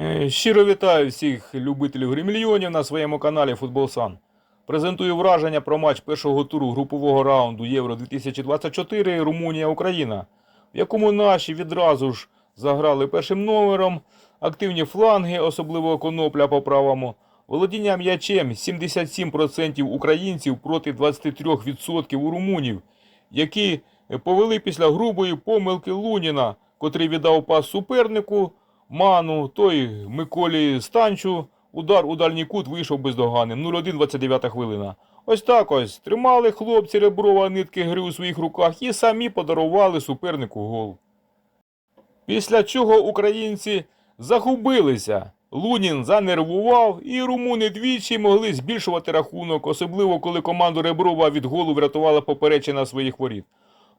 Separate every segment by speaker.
Speaker 1: Е, Щиро вітаю всіх любителів гримільйонів на своєму каналі Футбол Сан. Презентую враження про матч першого туру групового раунду Євро 2024 Румунія-Україна, в якому наші відразу ж заграли першим номером, активні фланги, особливо конопля по правому, володіння м'ячем 77% українців проти 23% у румунів, які повели після грубої помилки Луніна, котрий віддав пас супернику. Ману, той Миколі Станчу. Удар у дальній кут вийшов бездоганним. 0-1, 29 хвилина. Ось так ось. Тримали хлопці реброва нитки гри у своїх руках і самі подарували супернику гол. Після чого українці загубилися. Лунін занервував, і румуни двічі могли збільшувати рахунок, особливо коли команду Реброва від голу врятувала поперечина своїх воріт.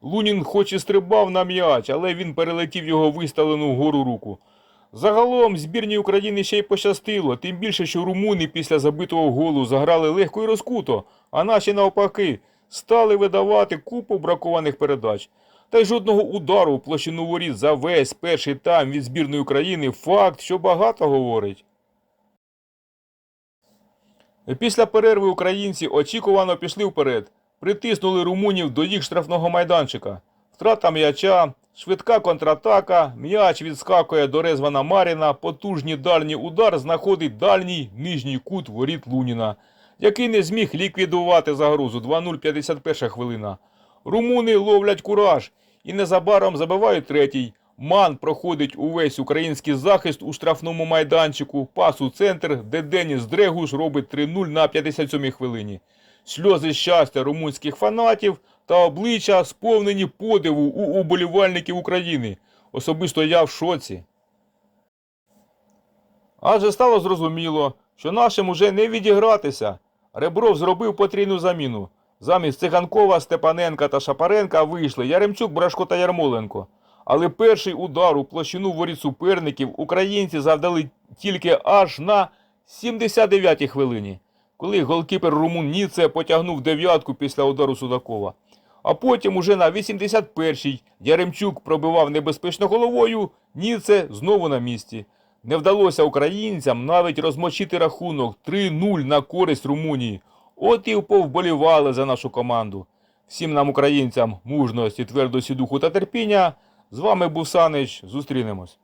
Speaker 1: Лунін хоч і стрибав на м'яч, але він перелетів його виставлену вгору руку. Загалом збірній України ще й пощастило, тим більше, що румуни після забитого голу заграли легко і розкуто, а наші навпаки стали видавати купу бракованих передач. Та й жодного удару в площину воріт за весь перший тайм від збірної України факт, що багато говорить. Після перерви українці очікувано пішли вперед, притиснули румунів до їх штрафного майданчика. Втрата м'яча, швидка контратака, м'яч відскакує до Резвана Маріна, потужний дальній удар знаходить дальній нижній кут воріт Луніна, який не зміг ліквідувати загрозу 2-0 51 хвилина. Румуни ловлять кураж і незабаром забивають третій. Ман проходить увесь український захист у штрафному майданчику, пас у центр, де Деніс Дрегуш робить 3-0 на 57-й хвилині. Сльози щастя румунських фанатів та обличчя сповнені подиву у уболівальників України. Особисто я в шоці. Адже стало зрозуміло, що нашим уже не відігратися. Ребров зробив потрійну заміну. Замість Циганкова, Степаненка та Шапаренка вийшли Яремчук, Брашко та Ярмоленко. Але перший удар у площину воріт суперників українці завдали тільки аж на 79-й хвилині, коли голкіпер Румун Ніце потягнув дев'ятку після удару Судакова. А потім уже на 81-й Яремчук пробивав небезпечно головою, Ніце знову на місці. Не вдалося українцям навіть розмочити рахунок 3-0 на користь Румунії. От і повболівали за нашу команду. Всім нам, українцям, мужності, твердості духу та терпіння. З вами був Санич. Зустрінемось.